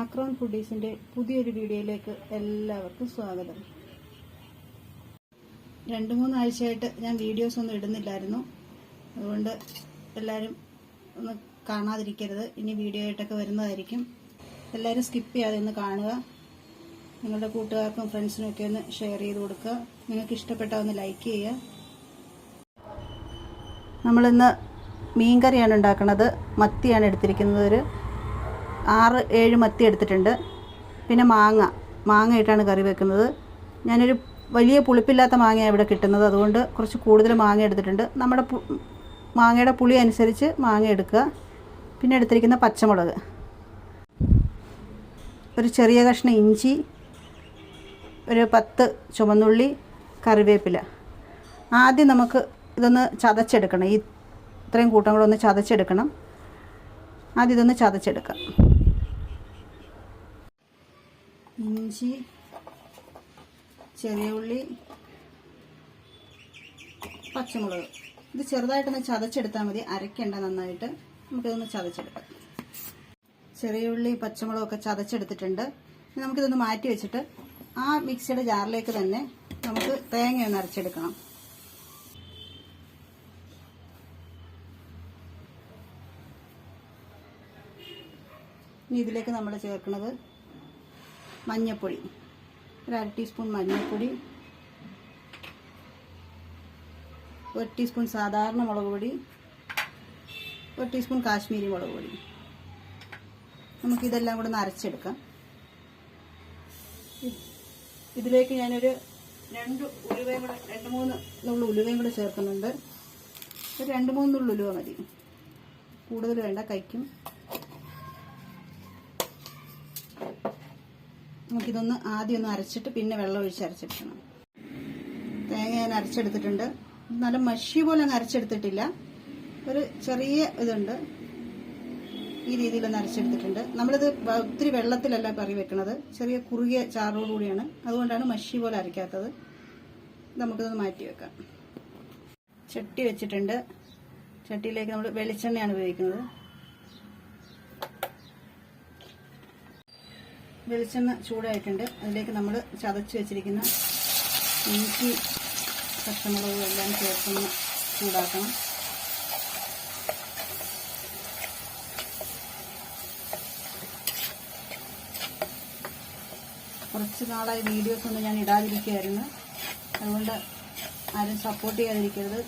ആക്രോൺ ഫുഡീസിന്റെ പുതിയൊരു വീഡിയോയിലേക്ക് എല്ലാവർക്കും സ്വാഗതം. രണ്ട് മൂന്നാഴ്ചയായിട്ട് ഞാൻ വീഡിയോസ് ഒന്നും ഇടുന്നില്ലായിരുന്നു. അതുകൊണ്ട് എല്ലാവരും ഒന്ന് കാണാതിരിക്കരുത്. ഇനി വീഡിയോ ആയിട്ടൊക്കെ വരുന്നതായിരിക്കും. എല്ലാവരും സ്കിപ്പ് ചെയ്യാതെ ഒന്ന് കാണുക. നിങ്ങളുടെ കൂട്ടുകാർക്കും ഫ്രണ്ട്സിനും ഒക്കെ ഒന്ന് ഷെയർ ചെയ്ത് കൊടുക്കുക. നിങ്ങൾക്ക് ഇഷ്ടപ്പെട്ട ഒന്ന് ലൈക്ക് ചെയ്യുക. നമ്മളിന്ന് മീൻകറിയാണ് ഉണ്ടാക്കുന്നത്. മത്തിയാണ് എടുത്തിരിക്കുന്നത്. ഒരു ആറ് ഏഴ് മത്തി എടുത്തിട്ടുണ്ട്. പിന്നെ മാങ്ങ. മാങ്ങ ഇട്ടാണ് കറി വെക്കുന്നത്. ഞാനൊരു വലിയ പുളിപ്പില്ലാത്ത മാങ്ങയാണ് ഇവിടെ കിട്ടുന്നത്. അതുകൊണ്ട് കുറച്ച് കൂടുതൽ മാങ്ങ എടുത്തിട്ടുണ്ട്. നമ്മുടെ മാങ്ങയുടെ പുളി അനുസരിച്ച് മാങ്ങ എടുക്കുക. പിന്നെ എടുത്തിരിക്കുന്ന പച്ചമുളക്. ഒരു ചെറിയ കഷ്ണം ഇഞ്ചി ഒരു പത്ത് ചുമന്നുള്ളി കറിവേപ്പില. ആദ്യം നമുക്ക് ഇതൊന്ന് ചതച്ചെടുക്കണം. ഈ ഇത്രയും കൂട്ടം കൂടെ ഒന്ന് ചതച്ചെടുക്കണം. ആദ്യം ഇതൊന്ന് ചതച്ചെടുക്കാം. ഇഞ്ചി ചെറിയ ഉള്ളി പച്ചമുളക്. ഇത് ചെറുതായിട്ടൊന്ന് ചതച്ചെടുത്താൽ മതി. അരയ്ക്കണ്ട നന്നായിട്ട്. നമുക്കിതൊന്ന് ചതച്ചെടുക്കാം. ചെറിയ ഉള്ളി പച്ചമുളകൊക്കെ ചതച്ചെടുത്തിട്ടുണ്ട്. നമുക്കിതൊന്ന് മാറ്റി വെച്ചിട്ട് ആ മിക്സിയുടെ ജാറിലേക്ക് തന്നെ നമുക്ക് തേങ്ങ ഒന്ന് അരച്ചെടുക്കണം. ഇനി ഇതിലേക്ക് നമ്മൾ ചേർക്കുന്നത് മഞ്ഞൾപ്പൊടി ഒരു അര ടീസ്പൂൺ മഞ്ഞൾപ്പൊടി ഒരു ടീസ്പൂൺ സാധാരണ മുളക് പൊടി. ഒരു ടീസ്പൂൺ കാശ്മീരി മുളക് പൊടി. നമുക്കിതെല്ലാം കൂടെ ഒന്ന് അരച്ചെടുക്കാം. ഇതിലേക്ക് ഞാനൊരു രണ്ട് ഉലുവയും കൂടെ രണ്ട് മൂന്ന് നുള്ളു ഉലുവയും കൂടെ ചേർക്കുന്നുണ്ട്. ഒരു രണ്ട് മൂന്ന് ഉലുവ മതി. കൂടുതൽ വേണ്ട കഴിക്കും. നമുക്കിതൊന്ന് ആദ്യം ഒന്ന് അരച്ചിട്ട് പിന്നെ വെള്ളം ഒഴിച്ച് അരച്ചെടുക്കണം. തേങ്ങ ഞാൻ അരച്ചെടുത്തിട്ടുണ്ട്. നല്ല മഷി പോലെ അങ്ങ് അരച്ചെടുത്തിട്ടില്ല. ഒരു ചെറിയ ഇതുണ്ട്. ഈ രീതിയിൽ ഒന്ന് അരച്ചെടുത്തിട്ടുണ്ട്. നമ്മളിത് ഒത്തിരി വെള്ളത്തിലല്ല കറി വെക്കണത്. ചെറിയ കുറുകിയ ചാറോടുകൂടിയാണ് അതുകൊണ്ടാണ് മഷി പോലെ അരയ്ക്കാത്തത്. നമുക്കിതൊന്ന് മാറ്റി വെക്കാം. ചട്ടി വെച്ചിട്ടുണ്ട്. ചട്ടിയിലേക്ക് നമ്മൾ വെളിച്ചെണ്ണയാണ് ഉപയോഗിക്കുന്നത്. വെളിച്ചെണ്ണ ചൂടായിട്ടുണ്ട്. അതിലേക്ക് നമ്മൾ ചതച്ച് വെച്ചിരിക്കുന്ന ഇഞ്ചി പച്ചമുളകും എല്ലാം ചേർത്തൊന്ന് ചൂടാക്കണം. കുറച്ച് നാളായി വീഡിയോസ് ഒന്നും ഞാൻ ഇടാതിരിക്കുകയായിരുന്നു. അതുകൊണ്ട് ആരും സപ്പോർട്ട് ചെയ്യാതിരിക്കരുത്.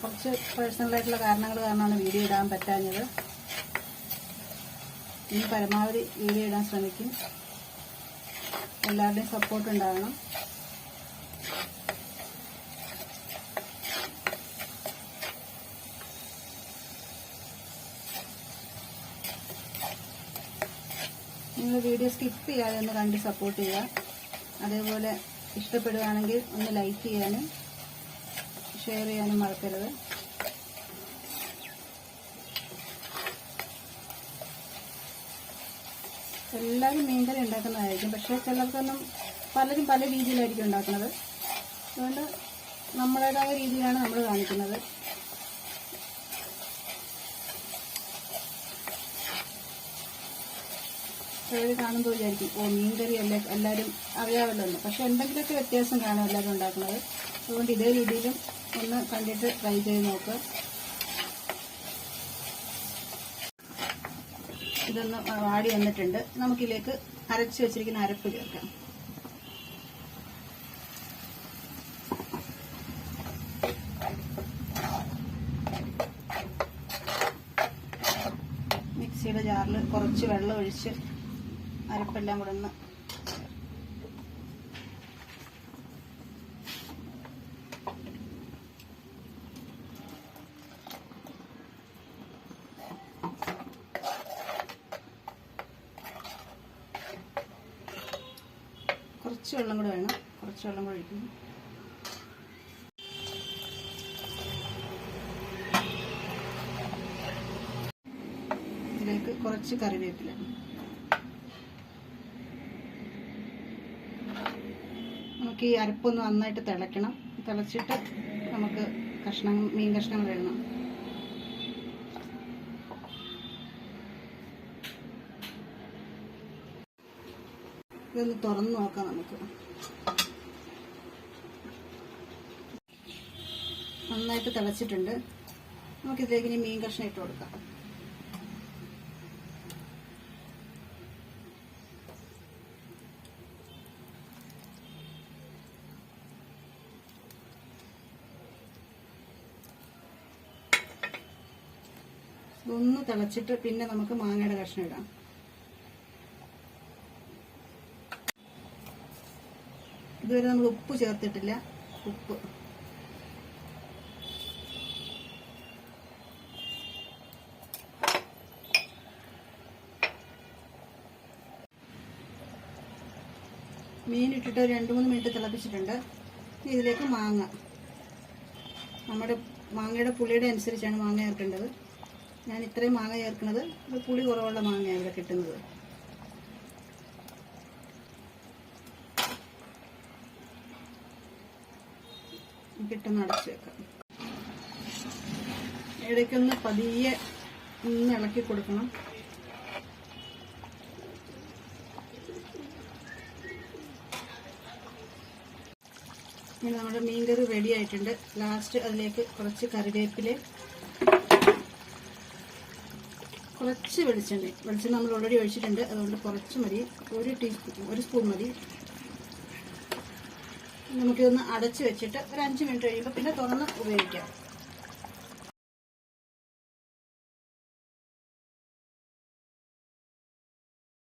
കുറച്ച് പേഴ്സണലായിട്ടുള്ള കാരണങ്ങൾ കാരണമാണ് വീഡിയോ ഇടാൻ പറ്റാഞ്ഞത്. ഇനി പരമാവധി വീഡിയോ ഇടാൻ ശ്രമിക്കും. എല്ലാവരുടെയും സപ്പോർട്ട് ഉണ്ടാകണം. നിങ്ങൾ വീഡിയോ സ്കിപ്പ് ചെയ്യാതെ ഒന്ന് കണ്ട് സപ്പോർട്ട് ചെയ്യുക. അതേപോലെ ഇഷ്ടപ്പെടുകയാണെങ്കിൽ ഒന്ന് ലൈക്ക് ചെയ്യാനും ഷെയർ ചെയ്യാനും മറക്കരുത്. എല്ലാവരും മീൻകറി ഉണ്ടാക്കുന്നതായിരിക്കും. പക്ഷേ ചിലർക്കൊന്നും പലരും പല രീതിയിലായിരിക്കും ഉണ്ടാക്കുന്നത്. അതുകൊണ്ട് നമ്മുടേതായ രീതിയിലാണ് നമ്മൾ കാണിക്കുന്നത്. ചിലർ കാണുമ്പോൾ വിചാരിക്കും ഓ മീൻകറി അല്ലേ എല്ലാവരും അറിയാമല്ലോ എന്ന്. പക്ഷെ എന്തെങ്കിലുമൊക്കെ വ്യത്യാസം കാണും എല്ലാവരും ഉണ്ടാക്കുന്നത്. അതുകൊണ്ട് ഇതേ രീതിയിലും ഒന്ന് കണ്ടിട്ട് ട്രൈ ചെയ്ത് നോക്കുക ഇതൊന്ന് വാടി വന്നിട്ടുണ്ട്. നമുക്കിതിലേക്ക് അരച്ച് വെച്ചിരിക്കുന്ന അരപ്പ് ചേർക്കാം. മിക്സിയുടെ ജാറിൽ കുറച്ച് വെള്ളം ഒഴിച്ച് അരപ്പെല്ലാം കൂടെ ഒന്ന് വെള്ളം കൂടെ വേണം. കുറച്ച് വെള്ളം കൂടെ ഒഴിക്കുന്നു ഇതിലേക്ക് കുറച്ച് കറിവേപ്പില. നമുക്ക് ഈ അരപ്പൊന്ന് നന്നായിട്ട് തിളയ്ക്കണം. തിളച്ചിട്ട് നമുക്ക് കഷ്ണം മീൻ കഷ്ണങ്ങൾ ഇടണം. ഇതൊന്ന് തുറന്ന് നോക്കാം നമുക്ക്. നന്നായിട്ട് തിളച്ചിട്ടുണ്ട്. നമുക്കിതിലേക്ക് ഇനി മീൻ കഷ്ണം ഇട്ട് കൊടുക്കാം. ഒന്ന് തിളച്ചിട്ട് പിന്നെ നമുക്ക് മാങ്ങയുടെ കഷ്ണം ഇടാം. ഇതുവരെ നമ്മൾ ഉപ്പ് ചേർത്തിട്ടില്ല. ഉപ്പ്. മീൻ ഇട്ടിട്ട് ഒരു രണ്ട് മൂന്ന് മിനിറ്റ് തിളപ്പിച്ചിട്ടുണ്ട്. ഇനി ഇതിലേക്ക് മാങ്ങ. നമ്മുടെ മാങ്ങയുടെ പുളിയുടെ അനുസരിച്ചാണ് മാങ്ങ ചേർക്കേണ്ടത്. ഞാൻ ഇത്രയും മാങ്ങ ചേർക്കുന്നത്. പുളി കുറവുള്ള മാങ്ങയാണ് ഇവിടെ കിട്ടുന്നത്. കിട്ടുന്ന അടച്ചു വെക്കാം. ഇടയ്ക്കൊന്ന് പതിയെ ഒന്ന് ഇളക്കി കൊടുക്കണം. ഇനി നമ്മുടെ മീൻകറി റെഡി ആയിട്ടുണ്ട്. ലാസ്റ്റ് അതിലേക്ക് കുറച്ച് കറിവേപ്പില കുറച്ച് വെളിച്ചെണ്ണ വെളിച്ചെണ്ണ നമ്മൾ ഓൾറെഡി ഒഴിച്ചിട്ടുണ്ട്. അതുകൊണ്ട് കുറച്ച് മതി. ഒരു ടീസ്പൂൺ ഒരു സ്പൂൺ മതി. നമുക്കിതൊന്ന് അടച്ച് വെച്ചിട്ട് ഒരു അഞ്ച് മിനിറ്റ് കഴിയുമ്പോൾ പിന്നെ തുറന്ന് ഉപയോഗിക്കാം.